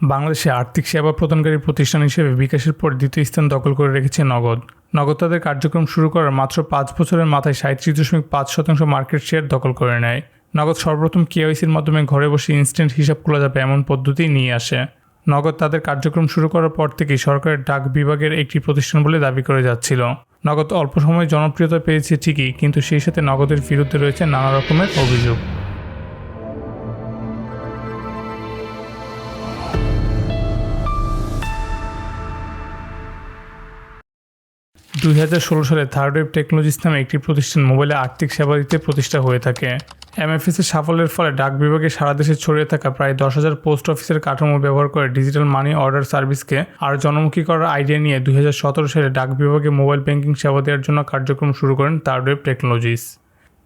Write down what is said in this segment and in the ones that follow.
বাংলাদেশে আর্থিক সেবা প্রদানকারী প্রতিষ্ঠান হিসেবে বিকাশের পর দ্বিতীয় স্থান দখল করে রেখেছে নগদ। নগদ তাদের কার্যক্রম শুরু করার মাত্র পাঁচ বছরের মাথায় সাঁত্রিশ দশমিক পাঁচ শতাংশ মার্কেট শেয়ার দখল করে নেয়। নগদ সর্বপ্রথম কেওয়াইসির মাধ্যমে ঘরে বসে ইনস্ট্যান্ট হিসাব খোলা যাবে এমন পদ্ধতি নিয়ে আসে। নগদ তাদের কার্যক্রম শুরু করার পর থেকেই সরকারের ডাক বিভাগের একটি প্রতিষ্ঠান বলে দাবি করে যাচ্ছিল। নগদ অল্প সময়ে জনপ্রিয়তা পেয়েছে ঠিকই, কিন্তু সেই সাথে নগদের বিরুদ্ধে রয়েছে নানা রকমের অভিযোগ। দুই হাজার ষোলো সালে থার্ড ওয়েব টেকনোলজিস নামে একটি প্রতিষ্ঠান মোবাইলে আর্থিক সেবা দিতে প্রতিষ্ঠা হয়ে থাকে। এমএফএস এর সাফল্যের ফলে ডাক বিভাগে সারা দেশে ছড়িয়ে থাকা প্রায় দশ হাজার পোস্ট অফিসের কাঠামো ব্যবহার করে ডিজিটাল মানি অর্ডার সার্ভিসকে আর জনমুখী করার আইডিয়া নিয়ে দুই হাজার সতেরো সালে ডাক বিভাগে মোবাইল ব্যাংকিং সেবা দেওয়ার জন্য কার্যক্রম শুরু করেন থার্ড ওয়েব টেকনোলজিস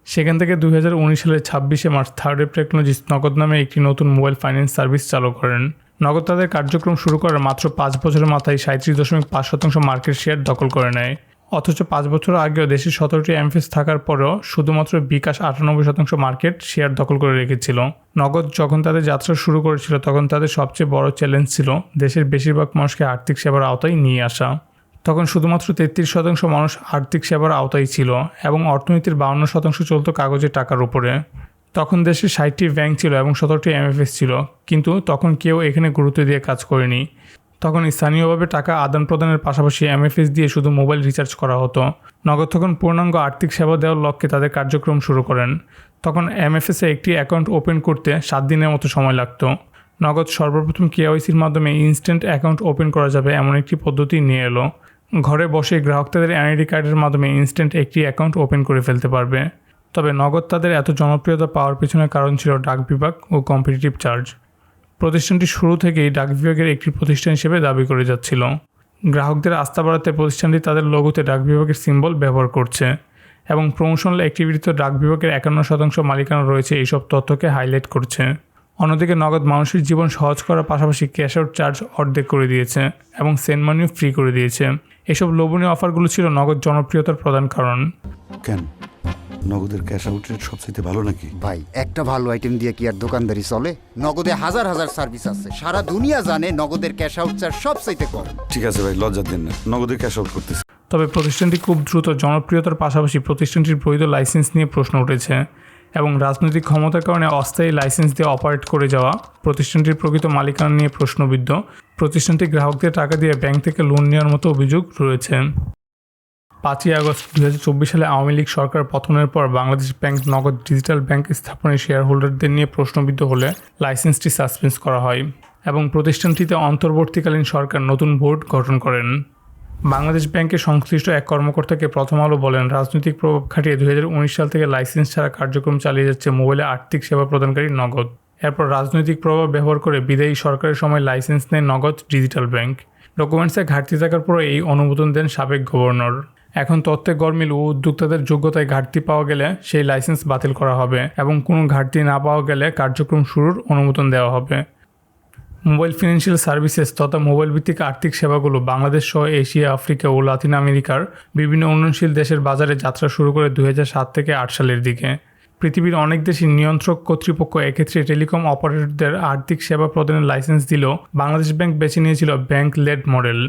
সেখান থেকে দুই হাজার উনিশ সালের ছাব্বিশে মার্চ থার্ড ওয়েব টেকনোলজিস নগদ নামে একটি নতুন মোবাইল ফাইন্যান্স সার্ভিস চালু করেন। নগদ তাদের কার্যক্রম শুরু করার মাত্র পাঁচ বছরের মাথায় সাঁত্রিশ দশমিক পাঁচ শতাংশ মার্কেট শেয়ার দখল করে নেয়। অথচ পাঁচ বছর আগেও দেশের সতেরোটি এমফিস থাকার পরেও শুধুমাত্র বিকাশ আটানব্বই শতাংশ মার্কেট শেয়ার দখল করে রেখেছিল। নগদ যখন তাদের যাত্রা শুরু করেছিল, তখন তাদের সবচেয়ে বড় চ্যালেঞ্জ ছিল দেশের বেশিরভাগ মানুষকে আর্থিক সেবার আওতায় নিয়ে আসা। তখন শুধুমাত্র তেত্রিশ শতাংশ মানুষ আর্থিক সেবার আওতায় ছিল এবং অর্থনীতির বাউন্ন শতাংশ চলত কাগজের টাকার উপরে। তখন দেশে ষাটটি ব্যাংক ছিল এবং সতেরোটি এমএফএস ছিল, কিন্তু তখন কেউ এখানে গুরুত্ব দিয়ে কাজ করেনি। তখন স্থানীয়ভাবে টাকা আদান প্রদানের পাশাপাশি এমএফএস দিয়ে শুধু মোবাইল রিচার্জ করা হতো। নগদ তখন পূর্ণাঙ্গ আর্থিক সেবা দেওয়ার লক্ষ্যে তাদের কার্যক্রম শুরু করেন। তখন এমএফএসে একটি অ্যাকাউন্ট ওপেন করতে সাত দিনের মতো সময় লাগতো। নগদ সর্বপ্রথম কেওয়াইসির মাধ্যমে ইনস্ট্যান্ট অ্যাকাউন্ট ওপেন করা যাবে এমন একটি পদ্ধতি নিয়ে এলো। ঘরে বসে গ্রাহক তাদের এনআইডি কার্ডের মাধ্যমে ইনস্ট্যান্ট একটি অ্যাকাউন্ট ওপেন করে ফেলতে পারবে। তবে নগদ তাদের এত জনপ্রিয়তা পাওয়ার পিছনে কারণ ছিল ডাক বিভাগ ও কম্পিটিটিভ চার্জ। প্রতিষ্ঠানটি শুরু থেকেই ডাক বিভাগের একটি প্রতিষ্ঠান হিসেবে দাবি করে যাচ্ছিল। গ্রাহকদের আস্থা বাড়াতে প্রতিষ্ঠানটি তাদের লোগোতে ডাক বিভাগের সিম্বল ব্যবহার করছে এবং প্রমোশনাল অ্যাক্টিভিটিতে ডাক বিভাগের একান্ন শতাংশ মালিকানা রয়েছে, এইসব তথ্যকে হাইলাইট করছে। অন্যদিকে নগদ মানুষের জীবন সহজ করার পাশাপাশি ক্যাশ আউট চার্জ অর্ধেক করে দিয়েছে এবং সেন্ট মানিও ফ্রি করে দিয়েছে। এসব লোভনীয় অফারগুলো ছিল নগদ জনপ্রিয়তার প্রধান কারণ। কেন? নগদের ক্যাশ আউট রেট সবচেয়ে ভালো নাকি? ভাই একটা ভালো আইটেম দিয়ে কি আর দোকানদারি চলে? নগদে হাজার হাজার সার্ভিস আছে। সারা দুনিয়া জানে নগদের ক্যাশ আউট চার্জ সবচাইতে কম। ঠিক আছে ভাই লজ্জা দেন না। নগদে ক্যাশ আউট করতেছি। তবে প্রতিষ্ঠানটি খুব দ্রুত জনপ্রিয়তার পাশাপাশি প্রতিষ্ঠানটির বৈধ লাইসেন্স নিয়ে প্রশ্ন উঠেছে এবং রাজনৈতিক ক্ষমতার কারণে অস্থায়ী লাইসেন্স দিয়ে অপারেট করে যাওয়া প্রতিষ্ঠানটির প্রকৃত মালিকানা নিয়ে প্রশ্নবিদ্ধ। প্রতিষ্ঠানটি গ্রাহকদের টাকা দিয়ে ব্যাংক থেকে লোন নেওয়ার মতো অভিযোগ রয়েছে। পাঁচই আগস্ট দু হাজার চব্বিশ সালে আওয়ামী লীগ সরকার পতনের পর Bangladesh bank Nagad digital bank স্থাপনের শেয়ার হোল্ডারদের নিয়ে প্রশ্নবিদ্ধ হলে লাইসেন্সটি সাসপেন্স করা হয় এবং প্রতিষ্ঠানটিতে অন্তর্বর্তীকালীন সরকার নতুন বোর্ড গঠন করেন। বাংলাদেশ ব্যাংকের সংশ্লিষ্ট এক কর্মকর্তাকে প্রথম আলো বলেন, রাজনৈতিক প্রভাব খাটিয়ে দুই হাজার উনিশ সাল থেকে লাইসেন্স ছাড়া কার্যক্রম চালিয়ে যাচ্ছে মোবাইলে আর্থিক সেবা প্রদানকারী নগদ। এরপর রাজনৈতিক প্রভাব ব্যবহার করে বিদায়ী সরকারের সময় লাইসেন্স নেয় নগদ ডিজিটাল ব্যাংক। ডকুমেন্টসে ঘাটতি থাকার পরে এই অনুমোদন দেন সাবেক গভর্নর। এখন তথ্যে গরমিল ও উদ্যোক্তাদের যোগ্যতায় ঘাটতি পাওয়া গেলে সেই লাইসেন্স বাতিল করা হবে এবং কোনো ঘাটতি না পাওয়া গেলে কার্যক্রম শুরুর অনুমোদন দেওয়া হবে। মোবাইল ফিনান্সিয়াল সার্ভিসেস তথা মোবাইল ভিত্তিক আর্থিক সেবাগুলো বাংলাদেশ সহ এশিয়া, আফ্রিকা ও লাতিন আমেরিকার বিভিন্ন উন্নয়নশীল দেশের বাজারে যাত্রা শুরু করে সাত থেকে আট সালের দিকে। পৃথিবীর অনেক দেশই নিয়ন্ত্রক কর্তৃপক্ষ এক্ষেত্রে টেলিকম অপারেটরদের আর্থিক সেবা প্রদানের লাইসেন্স দিলেও বাংলাদেশ ব্যাংক বেছে নিয়েছিল ব্যাংক লেড মডেল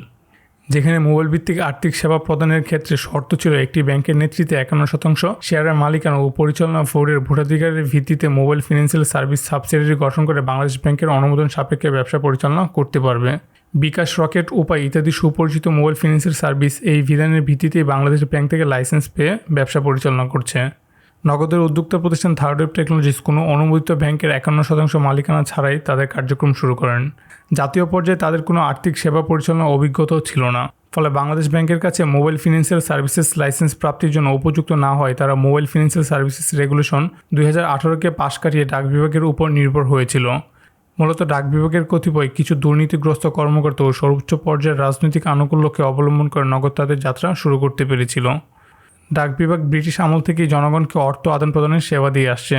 যেখানে মোবাইল ভিত্তিক আর্থিক সেবা প্রদানের ক্ষেত্রে শর্ত ছিল একটি ব্যাংকের নেতৃত্বে একান্ন শতাংশ শেয়ারের মালিকানা ও পরিচালনা বোর্ডের ভোটাধিকারের ভিত্তিতে মোবাইল ফিনান্সিয়াল সার্ভিস সাবসিডিয়ারি গঠন করে বাংলাদেশ ব্যাংকের অনুমোদন সাপেক্ষে ব্যবসা পরিচালনা করতে পারবে। বিকাশ রকেট, উপায় ইত্যাদি সুপরিচিত মোবাইল ফিনান্সিয়াল সার্ভিস এই বিধানের ভিত্তিতেই বাংলাদেশ ব্যাংক থেকে লাইসেন্স পেয়ে ব্যবসা পরিচালনা করছে। নগদের উদ্যোক্তা প্রতিষ্ঠান থার্ড ওয়েব টেকনোলজিস কোনো অনুমোদিত ব্যাংকের একান্ন শতাংশ মালিকানা ছাড়াই তাদের কার্যক্রম শুরু করেন। জাতীয় পর্যায়ে তাদের কোনো আর্থিক সেবা পরিচালনা অভিজ্ঞতাও ছিল না। ফলে বাংলাদেশ ব্যাংকের কাছে মোবাইল ফিনান্সিয়াল সার্ভিসেস লাইসেন্স প্রাপ্তির জন্য উপযুক্ত না হয় তারা মোবাইল ফিনান্সিয়াল সার্ভিসেস রেগুলেশন দুই হাজার আঠারোকে পাশ কাটিয়ে ডাক বিভাগের উপর নির্ভর হয়েছিল। মূলত ডাক বিভাগের কতিপয় কিছু দুর্নীতিগ্রস্ত কর্মকর্তা ও সর্বোচ্চ পর্যায়ের রাজনৈতিক আনুকূল্যকে অবলম্বন করে নগদ তাদের যাত্রা শুরু করতে পেরেছিল। ডাক বিভাগ ব্রিটিশ আমল থেকেই জনগণকে অর্থ আদান প্রদানের সেবা দিয়ে আসছে।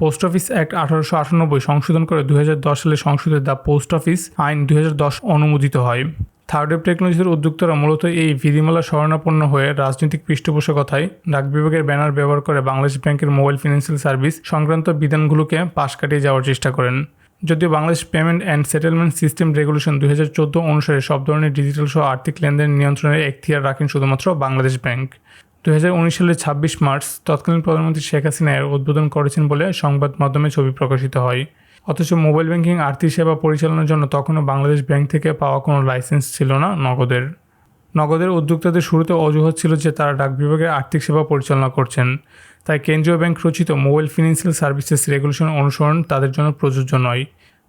পোস্ট অফিস অ্যাক্ট আঠারোশো আটানব্বই সংশোধন করে দুই হাজার দশ সালে সংসদে দ্য পোস্ট অফিস আইন দু হাজার দশ অনুমোদিত হয়। থার্ড ওয়েব টেকনোলজির উদ্যোক্তারা মূলত এই বিধিমালা শরণাপন্ন হয়ে রাজনৈতিক পৃষ্ঠপোষকতায় ডাক বিভাগের ব্যানার ব্যবহার করে বাংলাদেশ ব্যাংকের মোবাইল ফিনান্সিয়াল সার্ভিস সংক্রান্ত বিধানগুলোকে পাশ কাটিয়ে যাওয়ার চেষ্টা করেন। যদিও Bangladesh payment and settlement system regulation দুই হাজার চোদ্দ অনুসারে সব ধরনের ডিজিটাল সহ আর্থিক লেনদেন নিয়ন্ত্রণের এখতিয়ার রাখেন শুধুমাত্র বাংলাদেশ ব্যাংক। দু হাজার উনিশ সালের ছাব্বিশ মার্চ তৎকালীন প্রধানমন্ত্রী শেখ হাসিনা এর উদ্বোধন করেছেন বলে সংবাদ মাধ্যমে ছবি প্রকাশিত হয়। অথচ মোবাইল ব্যাংকিং, আর্থিক সেবা পরিচালনার জন্য তখনও বাংলাদেশ ব্যাংক থেকে পাওয়া কোনো লাইসেন্স ছিল না নগদের। নগদের উদ্যোক্তাদের শুরুতে অজুহাত ছিল যে তারা ডাক বিভাগের আর্থিক সেবা পরিচালনা করছেন। তাই কেন্দ্রীয় ব্যাংক রচিত মোবাইল ফিনান্সিয়াল সার্ভিসেস রেগুলেশন অনুসরণ তাদের জন্য প্রযোজ্য নয়।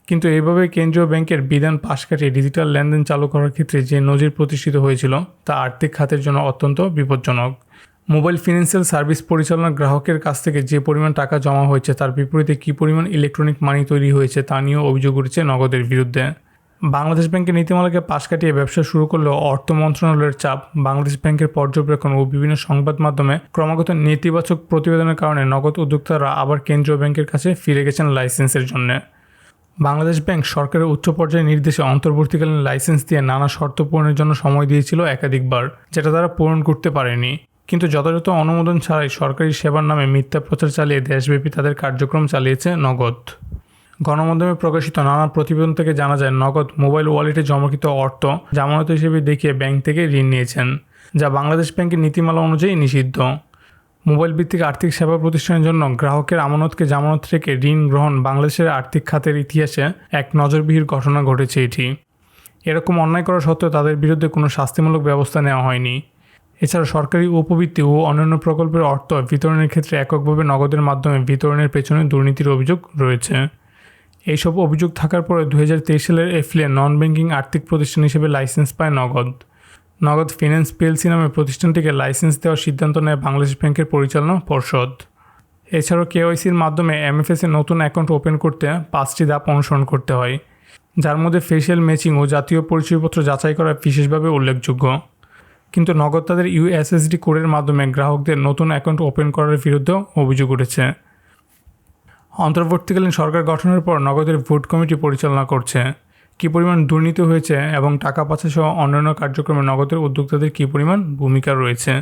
কিন্তু এইভাবে কেন্দ্রীয় ব্যাংকের বিধান পাশ কাটিয়ে ডিজিটাল লেনদেন চালু করার ক্ষেত্রে যে নজির প্রতিষ্ঠিত হয়েছিল, তা আর্থিক খাতের জন্য অত্যন্ত বিপজ্জনক। মোবাইল ফিনান্সিয়াল সার্ভিস পরিচালনা গ্রাহকের কাছ থেকে যে পরিমাণ টাকা জমা হয়েছে, তার বিপরীতে কী পরিমাণ ইলেকট্রনিক মানি তৈরি হয়েছে, তা নিয়েও অভিযোগ উঠেছে নগদের বিরুদ্ধে। বাংলাদেশ ব্যাংকের নীতিমালাকে পাশ কাটিয়ে ব্যবসা শুরু করলেও অর্থ মন্ত্রণালয়ের চাপ, বাংলাদেশ ব্যাংকের পর্যবেক্ষণ ও বিভিন্ন সংবাদ মাধ্যমে ক্রমাগত নেতিবাচক প্রতিবেদনের কারণে নগদ উদ্যোক্তারা আবার কেন্দ্রীয় ব্যাংকের কাছে ফিরে গেছেন লাইসেন্সের জন্য। বাংলাদেশ ব্যাংক সরকারের উচ্চ পর্যায়ের নির্দেশে অন্তর্বর্তীকালীন লাইসেন্স দিয়ে নানা শর্ত পূরণের জন্য সময় দিয়েছিল একাধিকবার, যেটা তারা পূরণ করতে পারেনি। কিন্তু যথাযথ অনুমোদন ছাড়াই সরকারি সেবার নামে মিথ্যা প্রচার চালিয়ে দেশব্যাপী তাদের কার্যক্রম চালিয়েছে নগদ। গণমাধ্যমে প্রকাশিত নানা প্রতিবেদন থেকে জানা যায়, নগদ মোবাইল ওয়ালেটে জমাকৃত অর্থ জামানত হিসেবে দেখিয়ে ব্যাংক থেকে ঋণ নিয়েছেন, যা বাংলাদেশ ব্যাংকের নীতিমালা অনুযায়ী নিষিদ্ধ। মোবাইল ভিত্তিক আর্থিক সেবা প্রতিষ্ঠানের জন্য গ্রাহকের আমানতকে জামানত রেখে ঋণ গ্রহণ বাংলাদেশের আর্থিক খাতের ইতিহাসে এক নজরবিহীর ঘটনা ঘটেছে এটি। এরকম অন্যায় করা সত্ত্বেও তাদের বিরুদ্ধে কোনো শাস্তিমূলক ব্যবস্থা নেওয়া হয়নি। এছাড়া সরকারি উপবৃত্তি ও অন্যান্য প্রকল্পের অর্থ বিতরণের ক্ষেত্রে এককভাবে নগদের মাধ্যমে বিতরণের পেছনে দুর্নীতির অভিযোগ রয়েছে। এইসব অভিযোগ থাকার পরে দু হাজার তেইশ সালের এপ্রিলে নন ব্যাংকিং আর্থিক প্রতিষ্ঠান হিসেবে লাইসেন্স পায় নগদ। নগদ ফিন্যান্স পিএলসি নামে প্রতিষ্ঠানটিকে লাইসেন্স দেওয়ার সিদ্ধান্ত নেয় বাংলাদেশ ব্যাংকের পরিচালনা পর্ষদ। এছাড়াও কেওয়াইসির মাধ্যমে এমএফএস নতুন অ্যাকাউন্ট ওপেন করতে পাঁচটি ধাপ অনুসরণ করতে হয়, যার মধ্যে ফেসিয়াল ম্যাচিং ও জাতীয় পরিচয়পত্র যাচাই করা বিশেষভাবে উল্লেখযোগ্য। কিন্তু নগদ তাদের ইউএসএসডি কোডের মাধ্যমে গ্রাহকদের নতুন অ্যাকাউন্ট ওপেন করার বিরুদ্ধেও অভিযোগ উঠেছে। অন্তর্বর্তীকালীন সরকার গঠনের পর নগদের ভোট কমিটি পরিচালনা করছে। কী পরিমাণ দুর্নীতি হয়েছে এবং টাকা পাচার সহ অন্যান্য কার্যক্রমে নগদের উদ্যোক্তাদের কী পরিমাণ ভূমিকা রয়েছে?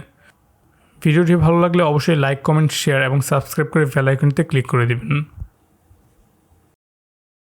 ভিডিওটি ভালো লাগলে অবশ্যই লাইক কমেন্ট শেয়ার এবং সাবস্ক্রাইব করে বেল ক্লিক করে দিবেন।